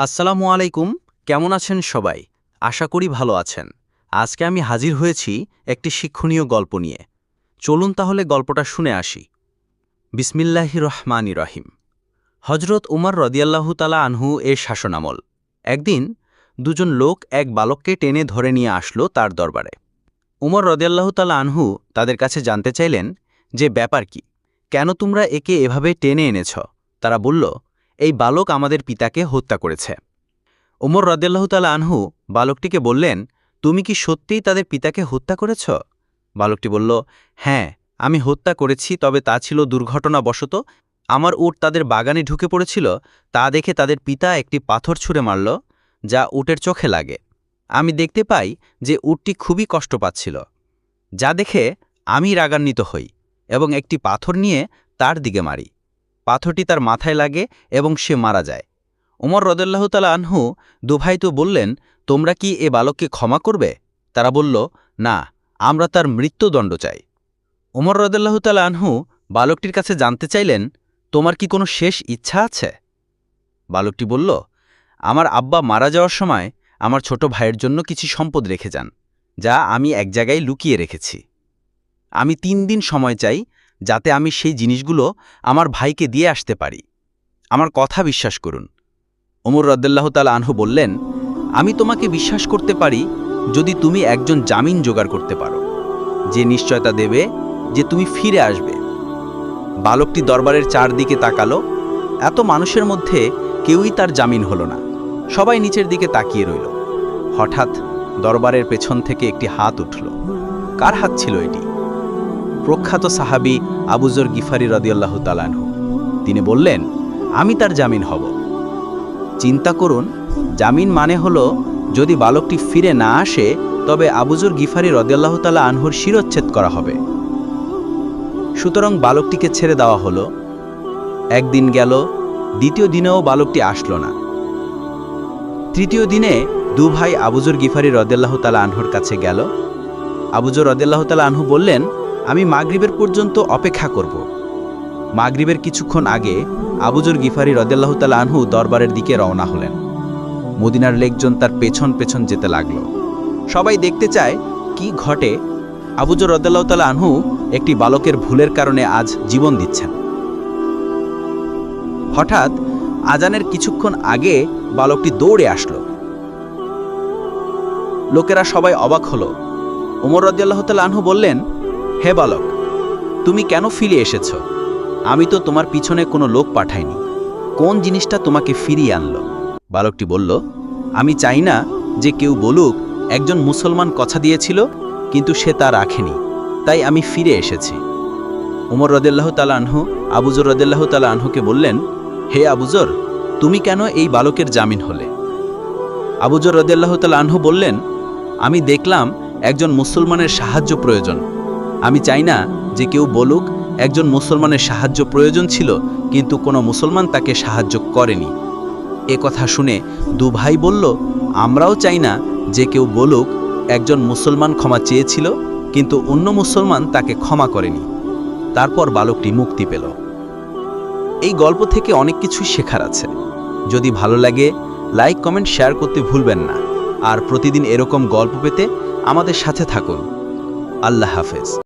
আসসালামু আলাইকুম, কেমন আছেন সবাই? আশা করি ভালো আছেন। আজকে আমি হাজির হয়েছি একটি শিক্ষণীয় গল্প নিয়ে। চলুন তাহলে গল্পটা শুনে আসি। বিসমিল্লাহি রহমানি রহিম। হজরত উমর রদিয়াল্লাহু তালা আনহু এর শাসনামল। একদিন দুজন লোক এক বালককে টেনে ধরে নিয়ে আসলো তার দরবারে। উমর রদিয়াল্লাহু তালা আনহু তাদের কাছে জানতে চাইলেন যে, ব্যাপার কি? কেন তোমরা একে এভাবে টেনে এনেছ? তারা বলল এই বালক আমাদের পিতাকে হত্যা করেছে। ওমর রদেল্লাহতালা আনহু বালকটিকে বললেন, তুমি কি সত্যিই তাদের পিতাকে হত্যা করেছ? বালকটি বলল হ্যাঁ আমি হত্যা করেছি, তবে তা ছিল দুর্ঘটনাবশত। আমার উট তাদের বাগানে ঢুকে পড়েছিল, তা দেখে তাদের পিতা একটি পাথর ছুঁড়ে মারল, যা উটের চোখে লাগে। আমি দেখতে পাই যে উটটি খুবই কষ্ট পাচ্ছিল, যা দেখে আমি রাগান্বিত হই এবং একটি পাথর নিয়ে তার দিকে মারি। পাথরটি তার মাথায় লাগে এবং সে মারা যায়। উমর রদুল্লাহতালা আনহু দুভাই তো বললেন, তোমরা কি এ বালককে ক্ষমা করবে? তারা বলল, না, আমরা তার মৃত্যুদণ্ড চাই। উমর রদুল্লাহতালা আনহু বালকটির কাছে জানতে চাইলেন, তোমার কি কোনো শেষ ইচ্ছা আছে? বালকটি বলল, আমার আব্বা মারা যাওয়ার সময় আমার ছোট ভাইয়ের জন্য কিছু সম্পদ রেখে যান, যা আমি এক জায়গায় লুকিয়ে রেখেছি। আমি তিন দিন সময় চাই যাতে আমি সেই জিনিসগুলো আমার ভাইকে দিয়ে আসতে পারি। আমার কথা বিশ্বাস করুন। ওমর রদ্দাল্লাহ তাল আনহু বললেন, আমি তোমাকে বিশ্বাস করতে পারি যদি তুমি একজন জামিন জোগাড় করতে পারো। যে নিশ্চয়তা দেবে যে তুমি ফিরে আসবে। বালকটি দরবারের চারদিকে তাকালো। এত মানুষের মধ্যে কেউই তার জামিন হলো না। সবাই নিচের দিকে তাকিয়ে রইল। হঠাৎ দরবারের পেছন থেকে একটি হাত উঠল। কার হাত ছিল এটি? প্রখ্যাত সাহাবি আবুজর গিফারি রদিয়াল্লাহ তালানহু তিনি বললেন, আমি তার জামিন হব। চিন্তা করুন, জামিন মানে হল যদি বালকটি ফিরে না আসে, তবে আবুজর গিফারি রদিয়াল্লাহ তালা আনহুর শিরোচ্ছেদ করা হবে। সুতরাং বালকটিকে ছেড়ে দেওয়া হলো। একদিন গেল, দ্বিতীয় দিনেও বালকটি আসলো না। তৃতীয় দিনে দু ভাই আবুজর গিফারি রদেল্লাহ তালা আনহুর কাছে গেল। আবুজর রদেল্লাহ তালা আনহু বললেন আমি মাগরিবের পর্যন্ত অপেক্ষা করব। মাগরিবের কিছুক্ষণ আগে আবুজর গিফারি রদেল্লাহ তালা আনহু দরবারের দিকে রওনা হলেন। মদিনার লেকজন তার পেছন পেছন যেতে লাগল। সবাই দেখতে চায়, কি ঘটে? আবুজর রদেল্লাহ তালা আনহু একটি বালকের ভুলের কারণে আজ জীবন দিচ্ছেন। হঠাৎ আজানের কিছুক্ষণ আগে বালকটি দৌড়ে আসলো। লোকেরা সবাই অবাক হলো। ওমর রদিয়াল্লাহ তাল আনহু বললেন হে বালক, তুমি কেন ফিরে এসেছ? আমি তো তোমার পিছনে কোনো লোক পাঠাইনি। কোন জিনিসটা তোমাকে ফিরিয়ে আনলো? বালকটি বলল, আমি চাই না যে কেউ বলুক, একজন মুসলমান কথা দিয়েছিল, কিন্তু সে তা রাখেনি। তাই আমি ফিরে এসেছি। উমর রদেল্লাহ তালা আনহু আবুজর রদেল্লাহ তালা আনহুকে বললেন, হে আবুজর তুমি কেন এই বালকের জামিন হলে? আবুজর রদেল্লাহ তালা আনহু বললেন, আমি দেখলাম একজন মুসলমানের সাহায্য প্রয়োজন। আমি চাই না যে কেউ বলুক, একজন মুসলমানের সাহায্য প্রয়োজন ছিল, কিন্তু কোনো মুসলমান তাকে সাহায্য করেনি। এ কথা শুনে দু ভাই বলল, আমরাও চাই না যে কেউ বলুক, একজন মুসলমান ক্ষমা চেয়েছিল, কিন্তু অন্য মুসলমান তাকে ক্ষমা করেনি। তারপর বালকটি মুক্তি পেল। এই গল্প থেকে অনেক কিছুই শেখার আছে। যদি ভালো লাগে, লাইক, কমেন্ট, শেয়ার করতে ভুলবেন না। আর প্রতিদিন এরকম গল্প পেতে আমাদের সাথে থাকুন। আল্লাহ হাফেজ।